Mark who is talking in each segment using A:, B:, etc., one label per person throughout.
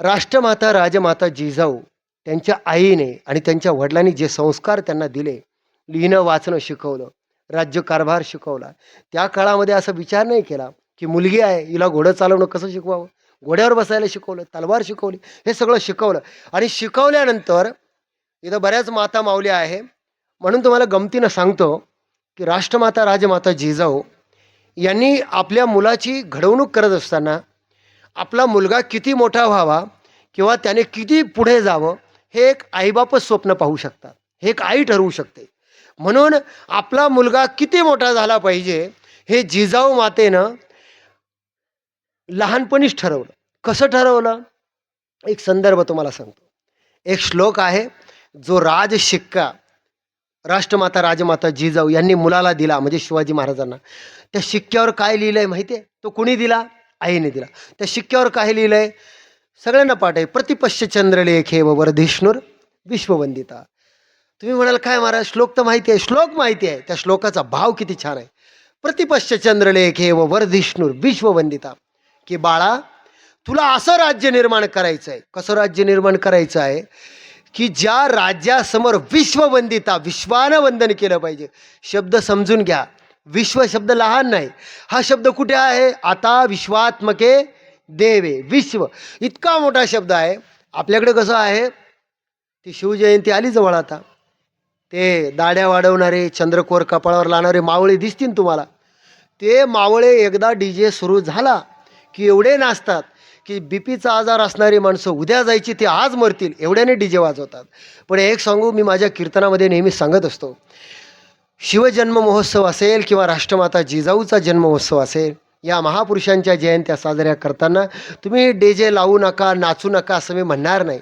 A: राष्ट्रमाता राजमाता जिजाऊ त्यांच्या आईने आणि त्यांच्या वडिलांनी जे संस्कार त्यांना दिले लिहिणं वाचणं शिकवलं राज्यकारभार शिकवला त्या काळामध्ये असा विचार नाही केला की मुलगी आहे हिला घोडं चालवणं कसं शिकवावं? घोड्यावर बसायला शिकवलं तलवार शिकवली हे सगळं शिकवलं आणि शिकवल्यानंतर इथं बऱ्याच माता मावल्या आहे. म्हणून तुम्हाला गमतीनं सांगतो की राष्ट्रमाता राजमाता जिजाऊ यांनी आपल्या मुलाची घडवणूक करत असताना आपला मुलगा किती मोठा व्हावा किंवा त्याने किती पुढे जावं हे एक आईबापच स्वप्न पाहू शकतात. हे एक आई ठरवू शकते. म्हणून आपला मुलगा किती मोठा झाला पाहिजे हे जिजाऊ मातेनं लहानपणीच ठरवलं. कसं ठरवलं? एक संदर्भ तुम्हाला सांगतो. एक श्लोक आहे जो राज शिक्का राष्ट्रमाता राजमाता जिजाऊ यांनी मुलाला दिला म्हणजे शिवाजी महाराजांना. त्या शिक्क्यावर काय लिहिलं आहे माहिती आहे तो कुणी दिला? आईने दिला. त्या शिक्क्यावर काय लिहिलं आहे सगळ्यांना पाठ आहे प्रतिपश्य चंद्रलेखे व वर्धिष्णूर विश्ववंदिता. तुम्ही म्हणाल काय महाराज श्लोक तर माहिती आहे. श्लोक माहिती आहे. त्या श्लोकाचा भाव किती छान आहे. प्रतिपश्य चंद्रलेखे व वर्धिष्णूर विश्ववंदिता. की बाळा तुला असं राज्य निर्माण करायचं आहे कसं राज्य निर्माण करायचं आहे? की ज्या राज्यासमोर विश्ववंदिता विश्वानं वंदन केलं पाहिजे. शब्द समजून घ्या. विश्व शब्द लहान नाही. हा शब्द कुठे आहे? आता विश्वात्मके देवे. विश्व. इतका मोठा शब्द आहे. आपल्याकडे कसं आहे? ती शिवजयंती आली जवळ आता. ते दाड्या वाढवणारे चंद्रकोर कपाळावर लावणारे मावळे दिसतील तुम्हाला. ते मावळे एकदा डी जे सुरू झाला की एवढे नाचतात की बी पीचा आजार असणारी माणसं उद्या जायची ते आज मरतील. एवढ्याने डी जे वाजवतात. पण एक सांगू मी माझ्या कीर्तनामध्ये नेहमी सांगत असतो. शिवजन्म महोत्सव असेल किंवा राष्ट्रमाता जिजाऊचा जन्ममहोत्सव असेल या महापुरुषांच्या जयंत्या साजऱ्या करताना तुम्ही डी जे लावू नका नाचू नका असं मी म्हणणार नाही.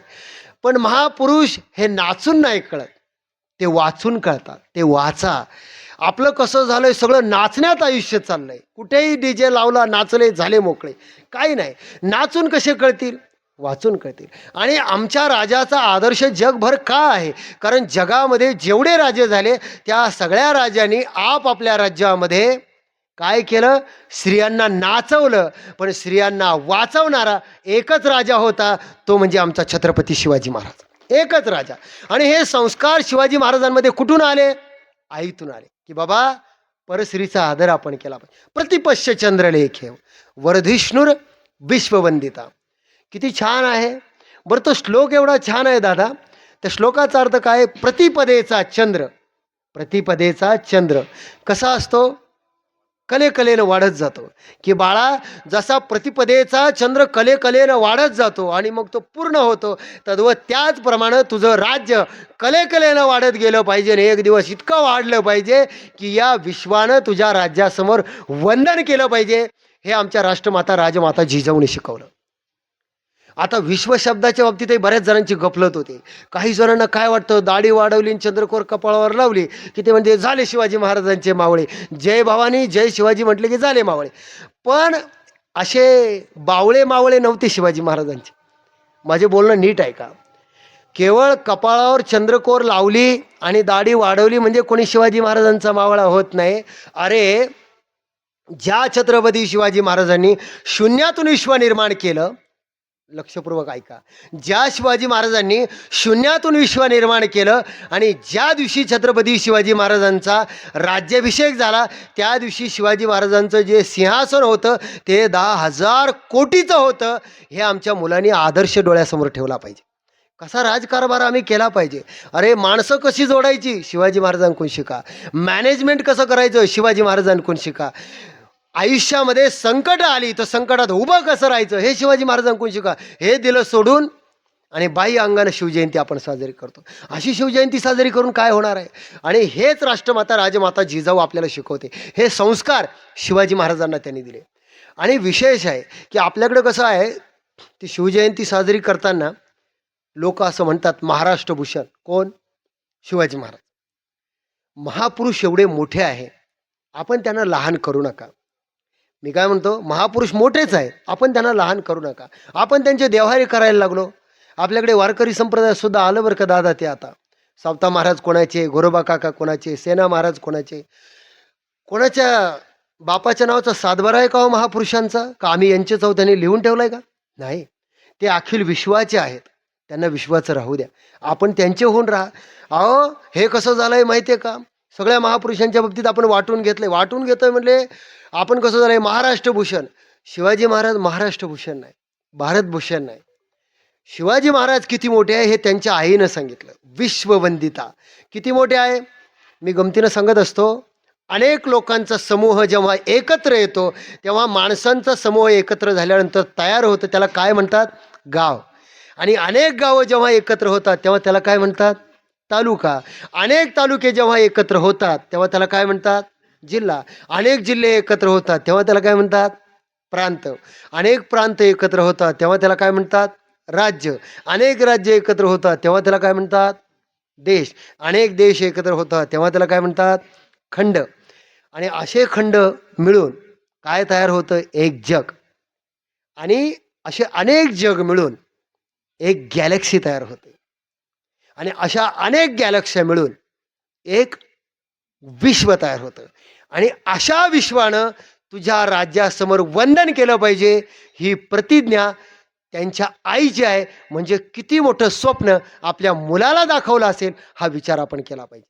A: पण महापुरुष हे नाचून नाही कळत. ते वाचून कळतात ते वाचा. आपलं कसं झालं आहे सगळं नाचण्यात आयुष्य चाललं आहे कुठेही डी जे लावला नाचले झाले मोकळे. काही नाही. नाचून कसे कळतील? वाचून कळतील. आणि आमच्या राजाचा आदर्श जगभर का आहे? कारण जगामध्ये जेवढे राजे झाले त्या सगळ्या राजांनी आपापल्या राज्यामध्ये काय केलं? स्त्रियांना नाचवलं. पण स्त्रियांना वाचवणारा एकच राजा होता तो म्हणजे आमचा छत्रपती शिवाजी महाराज. एकच राजा. आणि हे संस्कार शिवाजी महाराजांमध्ये कुठून आले? आईतून आले. की बाबा परश्रीचा आदर आपण केला पाहिजे. प्रतिपश्य चंद्रलेखे वरधिष्णूर विश्ववंदिता. किती छान आहे. बरं तो श्लोक एवढा छान आहे दादा. त्या श्लोकाचा अर्थ काय प्रतिपदेचा चंद्र. प्रतिपदेचा चंद्र. कसा असतो? कलेकलेनं वाढत जातो. की बाळा जसा प्रतिपदेचा चंद्र कलेकलेनं वाढत जातो आणि मग तो पूर्ण होतो तद्वत त्याचप्रमाणे तुझं राज्य कलेकलेनं वाढत गेलं पाहिजे आणि एक दिवस इतकं वाढलं पाहिजे की या विश्वानं तुझ्या राज्यासमोर वंदन केलं पाहिजे. हे आमच्या राष्ट्रमाता राजमाता जिजाऊने शिकवलं. आता विश्वशब्दाच्या बाबतीतही बऱ्याच जणांची गफलत होते. काही जणांना काय वाटतं? दाढी वाढवली आणि चंद्रकोर कपाळावर लावली की ते म्हणजे झाले शिवाजी महाराजांचे मावळे. जय भवानी जय शिवाजी म्हटले की झाले मावळे. पण असे बावळे मावळे नव्हते शिवाजी महाराजांचे. माझे बोलणं नीट आहे का? केवळ कपाळावर चंद्रकोर लावली आणि दाढी वाढवली म्हणजे कोणी शिवाजी महाराजांचा मावळा होत नाही. अरे ज्या छत्रपती शिवाजी महाराजांनी शून्यातून विश्व निर्माण केलं लक्षपूर्वक ऐका. ज्या शिवाजी महाराजांनी शून्यातून विश्व निर्माण केलं आणि ज्या दिवशी छत्रपती शिवाजी महाराजांचा राज्याभिषेक झाला त्या दिवशी शिवाजी महाराजांचं जे सिंहासन होतं ते दहा हजार कोटीचं होतं हे आमच्या मुलांनी आदर्श डोळ्यासमोर ठेवला पाहिजे. कसा राजकारभार आम्ही केला पाहिजे? अरे माणसं कशी जोडायची? शिवाजी महाराजांकडून शिका. मॅनेजमेंट कसं करायचं? शिवाजी महाराजांकडून शिका. आयुष्यामध्ये संकट आली तर संकटात उभं कसं राहायचं? हे शिवाजी महाराजांकडून शिका हे दिलं सोडून आणि बाई अंगानं शिवजयंती आपण साजरी करतो. अशी शिवजयंती साजरी करून काय होणार आहे? आणि हेच राष्ट्रमाता राजमाता जिजाऊ आपल्याला शिकवते. हे संस्कार शिवाजी महाराजांना त्यांनी दिले. आणि विशेष आहे की आपल्याकडं कसं आहे ती शिवजयंती साजरी करताना लोक असं म्हणतात महाराष्ट्रभूषण कोण? शिवाजी महाराज. महापुरुष एवढे मोठे आहे. आपण त्यांना लहान करू नका. मी काय म्हणतो महापुरुष मोठेच आहे आपण त्यांना लहान करू नका. आपण त्यांचे देवहारी करायला लागलो. आपल्याकडे वारकरी संप्रदाय सुद्धा आलं बरं का दादा ते आता. सावता महाराज कोणाचे गोरोबा काका कोणाचे सेना महाराज कोणाचे? कोणाच्या बापाच्या नावाचा सातबारा आहे का हो महापुरुषांचा? का आम्ही यांचेच आहोत त्यांनी लिहून ठेवलाय का? नाही. ते अखिल विश्वाचे आहेत. त्यांना विश्वाचं राहू द्या. आपण त्यांचे होऊन राहा. अहो हे कसं झालं आहे माहिती आहे का? सगळ्या महापुरुषांच्या बाबतीत आपण वाटून घेतलं आहे वाटून घेतो आहे म्हणले आपण कसं झालं आहे महाराष्ट्रभूषण. शिवाजी महाराज महाराष्ट्रभूषण नाही. भारतभूषण नाही. शिवाजी महाराज किती मोठे आहे हे त्यांच्या आईनं सांगितलं. विश्ववंदिता. किती मोठे आहे? मी गमतीनं सांगत असतो अनेक लोकांचा समूह जेव्हा एकत्र येतो तेव्हा माणसांचा समूह एकत्र झाल्यानंतर तयार होतं. त्याला काय म्हणतात? गाव. आणि अनेक गावं जेव्हा एकत्र होतात तेव्हा त्याला काय म्हणतात? तालुका. अनेक तालुके जेव्हा एकत्र होतात तेव्हा त्याला काय म्हणतात? जिल्हा. अनेक जिल्हे एकत्र होतात तेव्हा त्याला काय म्हणतात? प्रांत. अनेक प्रांत एकत्र होतात तेव्हा त्याला काय म्हणतात? राज्य. अनेक राज्य एकत्र होतात तेव्हा त्याला काय म्हणतात? देश. अनेक देश एकत्र होतात तेव्हा त्याला काय म्हणतात? खंड. आणि असे खंड मिळून काय तयार होतं? एक जग. आणि असे अनेक जग मिळून एक गॅलेक्सी तयार होते. आणि अशा अनेक गॅलेक्स्या मिळून एक विश्व तयार होतं. आणि अशा विश्वानं तुझ्या राज्यासमोर वंदन केलं पाहिजे ही प्रतिज्ञा त्यांच्या आईची आहे म्हणजे किती मोठं स्वप्न आपल्या मुलाला दाखवलं असेल हा विचार आपण केला पाहिजे.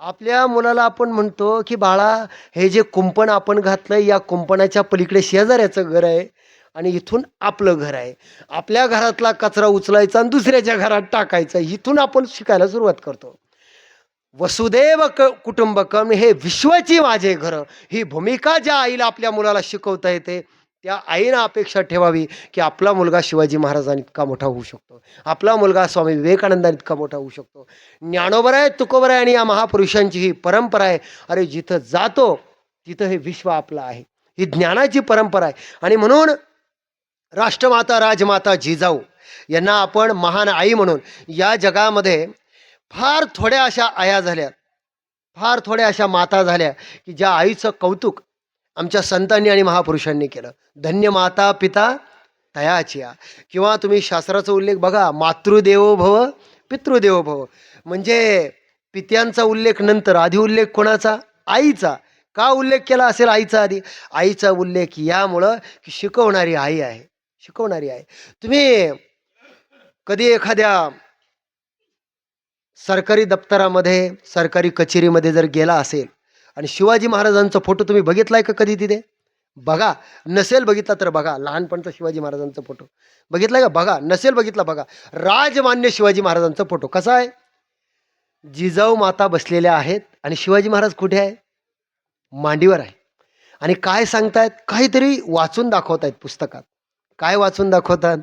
A: आपल्या मुलाला आपण म्हणतो की बाळा हे जे कुंपण आपण घातलं या कुंपणाच्या पलीकडे शेजाऱ्याचं घर आहे आणि इथून आपलं घर आहे. आपल्या घरातला कचरा उचलायचा आणि दुसऱ्याच्या घरात टाकायचा. इथून आपण शिकायला सुरुवात करतो. वसुदेव क कुटुंबकम हे विश्वाची माझे घर. ही भूमिका ज्या आईला आपल्या मुलाला शिकवता येते त्या आईनं अपेक्षा ठेवावी की आपला मुलगा शिवाजी महाराजांनी इतका मोठा होऊ शकतो. आपला मुलगा स्वामी विवेकानंदांनी इतका मोठा होऊ शकतो. ज्ञानोबर आहे तुकोबर आहे आणि या महापुरुषांची ही परंपरा आहे. अरे जिथं जातो तिथं हे विश्व आपलं आहे. ही ज्ञानाची परंपरा आहे. आणि म्हणून राष्ट्रमाता राजमाता जिजाऊ यांना आपण महान आई म्हणून या जगामध्ये फार थोड्या अशा आया झाल्या. फार थोड्या अशा माता झाल्या की ज्या आईचं कौतुक आमच्या संतांनी आणि महापुरुषांनी केलं. धन्य माता पिता तयाचिया. किंवा तुम्ही शास्त्राचा उल्लेख बघा मातृदेवो भव पितृदेवो भव. म्हणजे पित्यांचा उल्लेख नंतर आधी उल्लेख कोणाचा? आईचा. का उल्लेख केला असेल आईचा आधी? आईचा उल्लेख यामुळं की शिकवणारी आई आहे. शिकवणारी आहे. तुम्ही कधी एखाद्या सरकारी दप्तरामध्ये सरकारी कचेरीमध्ये जर गेला असेल आणि शिवाजी महाराजांचा फोटो तुम्ही बघितलाय का कधी तिथे? बघा. नसेल बघितला तर बघा. लहानपणचा शिवाजी महाराजांचा फोटो. बघितलाय का? बघा. नसेल बघितला बघा. राजमान्य शिवाजी महाराजांचा फोटो कसा आहे? जिजाऊ माता बसलेल्या आहेत आणि शिवाजी महाराज कुठे आहे? मांडीवर आहे. आणि काय सांगतायत? काहीतरी वाचून दाखवतायत पुस्तकात. काय वाचून दाखवतात?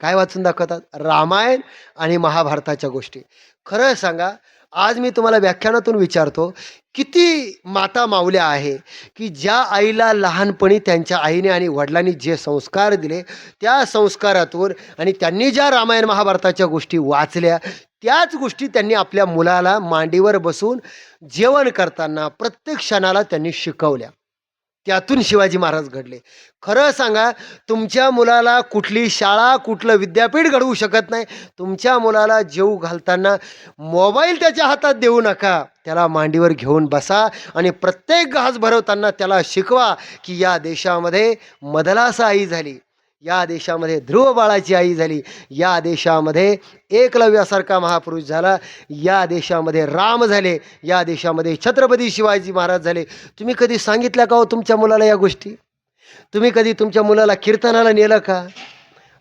A: काय वाचून दाखवतात? रामायण आणि महाभारताच्या गोष्टी. खरं सांगा आज मी तुम्हाला व्याख्यानातून विचारतो किती माता माऊल्या आहे की ज्या आईला लहानपणी त्यांच्या आईने आणि वडिलांनी जे संस्कार दिले त्या संस्कारातून आणि त्यांनी ज्या रामायण महाभारताच्या गोष्टी वाचल्या त्याच गोष्टी त्यांनी आपल्या मुलाला मांडीवर बसून जेवण करताना प्रत्येक क्षणाला त्यांनी शिकवल्या. त्यातून शिवाजी महाराज घडले. खरं सांगा तुमच्या मुलाला कुठली शाळा कुठलं विद्यापीठ घडवू शकत नाही. तुमच्या मुलाला जेऊ घालताना मोबाईल त्याच्या हातात देऊ नका. त्याला मांडीवर घेऊन बसा आणि प्रत्येक घास भरवताना त्याला शिकवा की या देशामध्ये मदलासा आई झाली. या देशामध्ये ध्रुव बाळाची आई झाली. या देशामध्ये एकलव्यासारखा महापुरुष झाला. या देशामध्ये राम झाले. या देशामध्ये छत्रपती शिवाजी महाराज झाले. तुम्ही कधी सांगितल्या का हो तुमच्या मुलाला या गोष्टी? तुम्ही कधी तुमच्या मुलाला कीर्तनाला नेलं का?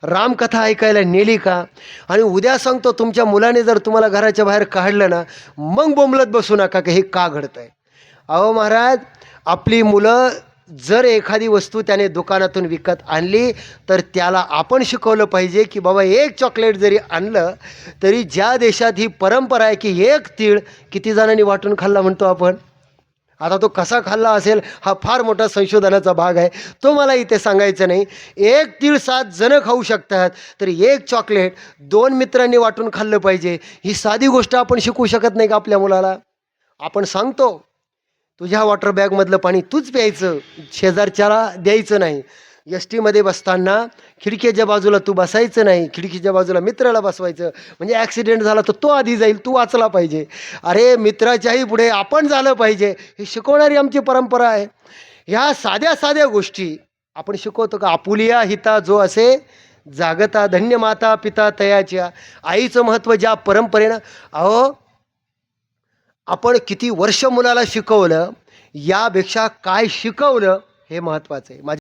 A: रामकथा ऐकायला नेली का? आणि उद्या सांगतो तुमच्या मुलाने जर तुम्हाला घराच्या बाहेर काढलं ना मग बोंबलत बसू नका की हे का घडतं आहे अहो महाराज आपली मुलं जर एखादी वस्तू त्याने दुकानातून विकत आणली तर त्याला आपण शिकवलं पाहिजे की बाबा एक चॉकलेट जरी आणलं तरी ज्या देशात ही परंपरा आहे की एक तीळ किती जणांनी वाटून खाल्ला म्हणतो आपण? आता तो कसा खाल्ला असेल हा फार मोठा संशोधनाचा भाग आहे. तो मला इथे सांगायचं नाही एक तीळ सात जणं खाऊ शकतात तर एक चॉकलेट दोन मित्रांनी वाटून खाल्लं पाहिजे. ही साधी गोष्ट आपण शिकवू शकत नाही का आपल्या मुलाला? आपण सांगतो तुझ्या वॉटर बॅगमधलं पाणी तूच प्यायचं. शेजारच्याला द्यायचं नाही. एस टीमध्ये बसताना खिडकीच्या बाजूला तू बसायचं नाही. खिडकीच्या बाजूला मित्राला बसवायचं. म्हणजे ॲक्सिडेंट झाला तर तो आधी जाईल तू वाचला पाहिजे. अरे मित्राच्याही पुढे आपण झालं पाहिजे. हे शिकवणारी आमची परंपरा आहे. ह्या साध्या साध्या गोष्टी आपण शिकवतो का? आपुलिया हिता जो असे जागता धन्य माता पिता तयाच्या. आईचं महत्त्व ज्या परंपरेनं अहो आपण किती वर्ष मुलाला शिकवलं यापेक्षा काय शिकवलं हे महत्त्वाचं आहे. माझ्या